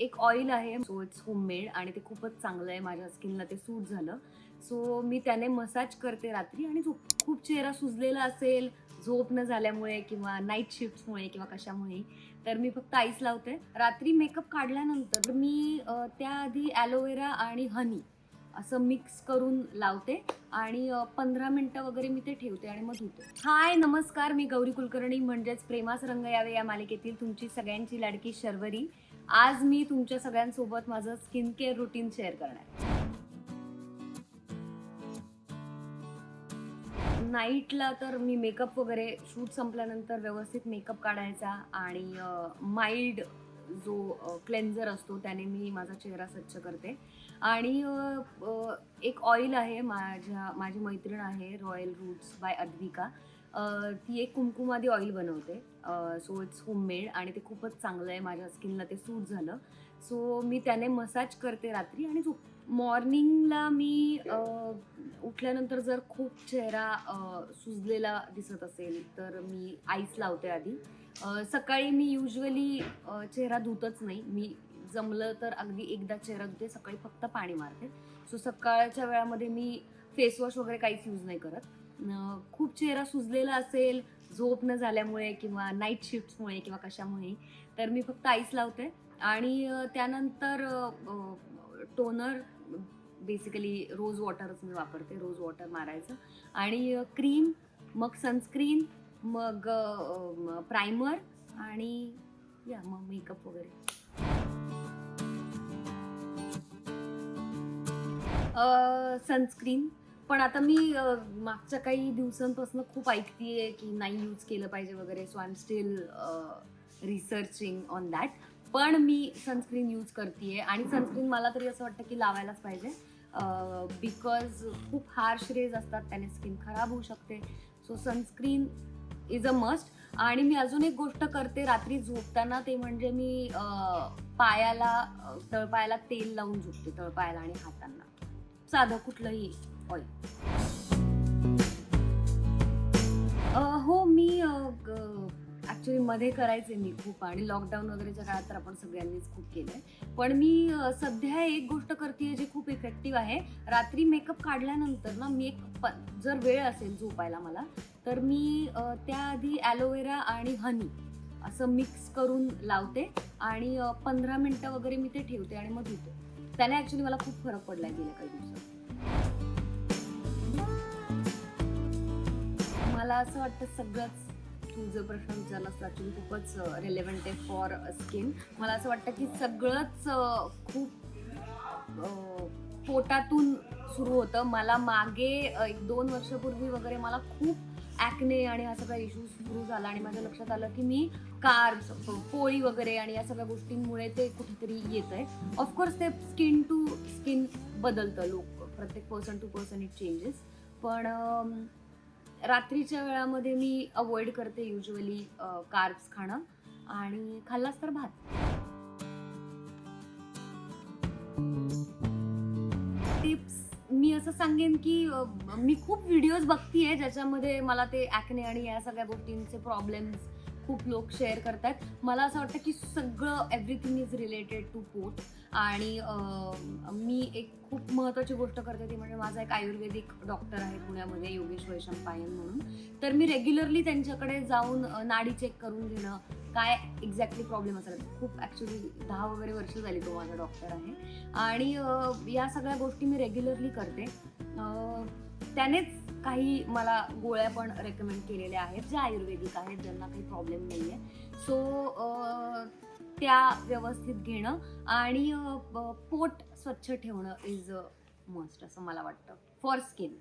एक ऑइल आहे so it's homemade आणि ते खूपच चांगलं आहे माझ्या स्किनला ते सूट झालं. सो मी त्याने मसाज करते रात्री आणि झोप खूप चेहरा सुजलेला असेल झोप न झाल्यामुळे किंवा नाईट शिफ्टमुळे किंवा कशामुळे तर मी फक्त आईस लावते. रात्री मेकअप काढल्यानंतर मी त्याआधी ॲलोवेरा आणि हनी असं मिक्स करून लावते आणि पंधरा मिनटं वगैरे मी ते ठेवते आणि मग धुते. हाय नमस्कार मी गौरी कुलकर्णी म्हणजेच प्रेमास रंग यावे या मालिकेतील तुमची सगळ्यांची लाडकी शर्वरी. आज मी तुमच्या सगळ्यांसोबत माझं स्किन केअर रुटीन शेअर करणार आहे. नाईटला तर मी मेकअप वगैरे शूट संपल्यानंतर व्यवस्थित मेकअप काढायचा आणि माइल्ड जो क्लेन्झर असतो त्याने मी माझा चेहरा स्वच्छ करते आणि एक ऑइल आहे माझ्या माझी मैत्रीण आहे रॉयल रूट्स बाय अद्विका ती एक कुमकुमादी ऑइल बनवते. सो इट्स होममेड आणि ते खूपच चांगलं आहे. माझ्या स्किनला ते सूट झालं. सो मी त्याने मसाज करते रात्री आणि झोप. मॉर्निंगला मी उठल्यानंतर जर खूप चेहरा सुजलेला दिसत असेल तर मी आईस लावते आधी. सकाळी मी युजली चेहरा धुतच नाही. मी जमलं तर अगदी एकदा चेहरा धुते सकाळी फक्त पाणी मारते. सो सकाळच्या वेळामध्ये मी फेसवॉश वगैरे काहीच यूज नाही करत. खूप चेहरा सुजलेला असेल झोप न झाल्यामुळे किंवा नाईट शिफ्टमुळे किंवा कशामुळे तर मी फक्त आईस लावते. आणि त्यानंतर टोनर बेसिकली रोज वॉटरच मी वापरते रोज वॉटर मारायचं. आणि क्रीम मग सनस्क्रीन मग प्रायमर आणि या मग मेकअप वगैरे. सनस्क्रीन पण आता मी मागच्या काही दिवसांपासून खूप ऐकतीये की नाही यूज केलं पाहिजे वगैरे. So I am still researching on that पण मी सनस्क्रीन यूज करते आणि सनस्क्रीन मला तरी असं वाटतं की लावायलाच पाहिजे. बिकॉज खूप हार्श रेज असतात त्याने स्किन खराब होऊ शकते. So sunscreen is a must आणि मी अजून एक गोष्ट करते रात्री झोपताना ते म्हणजे मी पायाला तळपायाला तेल लावून झोपते तळपायाला आणि हातांना. साधं कुठलंही ऑइल हो मी ॲक्च्युली मध्ये करायचे मी खूप आणि लॉकडाऊन वगैरेच्या काळात तर आपण सगळ्यांनीच खूप केलंय. पण मी सध्या एक गोष्ट करते जी खूप इफेक्टिव्ह आहे. रात्री मेकअप काढल्यानंतर ना मी एक प जर वेळ असेल झोपायला मला तर मी त्याआधी ॲलोवेरा आणि हनी असं मिक्स करून लावते आणि पंधरा मिनटं वगैरे मी ते ठेवते आणि मग धुते. त्याने ॲक्च्युली मला खूप फरक पडला गेल्या काही दिवसात. मला असं वाटतं सगळंच तू जो प्रश्न विचारलास ॲक्च्युली खूपच रिलेव्हंट आहे फॉर स्किन मला असं वाटतं की सगळंच खूप पोटातून सुरू होतं. मला मागे एक दोन वर्षापूर्वी वगैरे मला खूप ॲक्ने आणि हा सगळा इश्यू सुरू झाला आणि माझ्या लक्षात आलं की मी कार्ब्स पोळी वगैरे आणि या सगळ्या गोष्टींमुळे ते कुठेतरी येत आहे ऑफकोर्स ते स्किन टू स्किन बदलतं लोक. प्रत्येक person to person it changes पण रात्रीच्या वेळामध्ये मी अवॉइड करते युजली कार्ब्स खाणं आणि खाल्लास तर भात. टिप्स मी असं सांगेन की मी खूप व्हिडिओज बघतीये ज्याच्यामध्ये मला ते ॲक्ने आणि या सगळ्या गोष्टींचे प्रॉब्लेम्स खूप लोक शेअर करतात. मला असं वाटतं की सगळं everything is related to food आणि मी एक खूप महत्त्वाची गोष्ट करते ती म्हणजे माझा एक आयुर्वेदिक डॉक्टर आहे पुण्यामध्ये योगेश वैशंपायन म्हणून. तर मी रेग्युलरली त्यांच्याकडे जाऊन नाडी चेक करून घेणं काय एक्झॅक्टली प्रॉब्लेम असेल खूप ॲक्च्युली दहा वगैरे वर्ष झाली तो माझा डॉक्टर आहे. आणि या सगळ्या गोष्टी मी रेग्युलरली करते. त्यानेच काही मला गोळ्या पण रेकमेंड केलेल्या आहेत ज्या आयुर्वेदिक आहेत ज्यांना काही प्रॉब्लेम नाही आहे सो त्या व्यवस्थित घेणं आणि पोट स्वच्छ ठेवणं इज अ मस्ट असं मला वाटतं. For skin